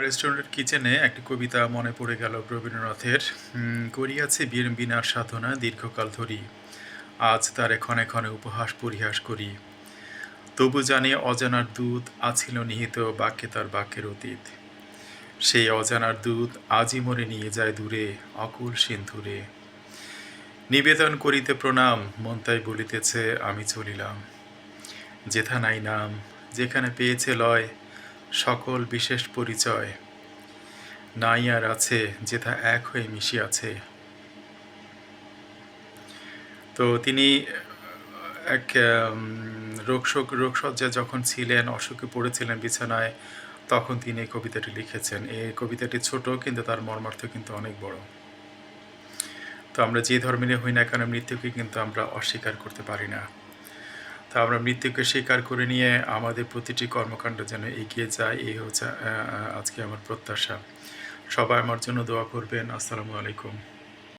রেস্টুরেন্টের কিচেনে একটি কবিতা মনে পড়ে গেল রবীন্দ্রনাথের। করিয়াছে বীর বিনার সাধনা দীর্ঘকাল ধরি। আজ তার ক্ষণে ক্ষণে উপহাস পরিহাস করি। তবু জানি অজানার দূত আছিল নিহিত বাক্যে তার বাক্যের অতীত। সেই অজানার দূত আজই মরে নিয়ে যায় দূরে, অকুল সিন্ধুরে। নিবেদন করিতে প্রণাম, মন তাই বলিতেছে, আমি চলিলাম। যেথা নাই নাম, যেখানে পেয়েছে লয় সকল বিশেষ পরিচয়। নাই আর আছে, যেথা এক হয়ে মিশিয়াছে। তো তিনি এক রোগশোক রোগসজ্জায় যখন ছিলেন, অসুখে পড়েছিলেন বিছানায়, তখন তিনি এই কবিতাটি লিখেছেন। এই কবিতাটি ছোট, কিন্তু তার মর্মার্থ কিন্তু অনেক বড়। তো আমরা যে ধর্মেরই হই না কেন, মৃত্যুকে কিন্তু আমরা অস্বীকার করতে পারি না। তা আমরা মৃত্যুকে স্বীকার করে নিয়ে আমাদের প্রতিটি কর্মকাণ্ড যেন এগিয়ে যায়, এই হচ্ছে আজকে আমার প্রত্যাশা। সবাই আমার জন্য দোয়া করবেন। আসসালামু আলাইকুম।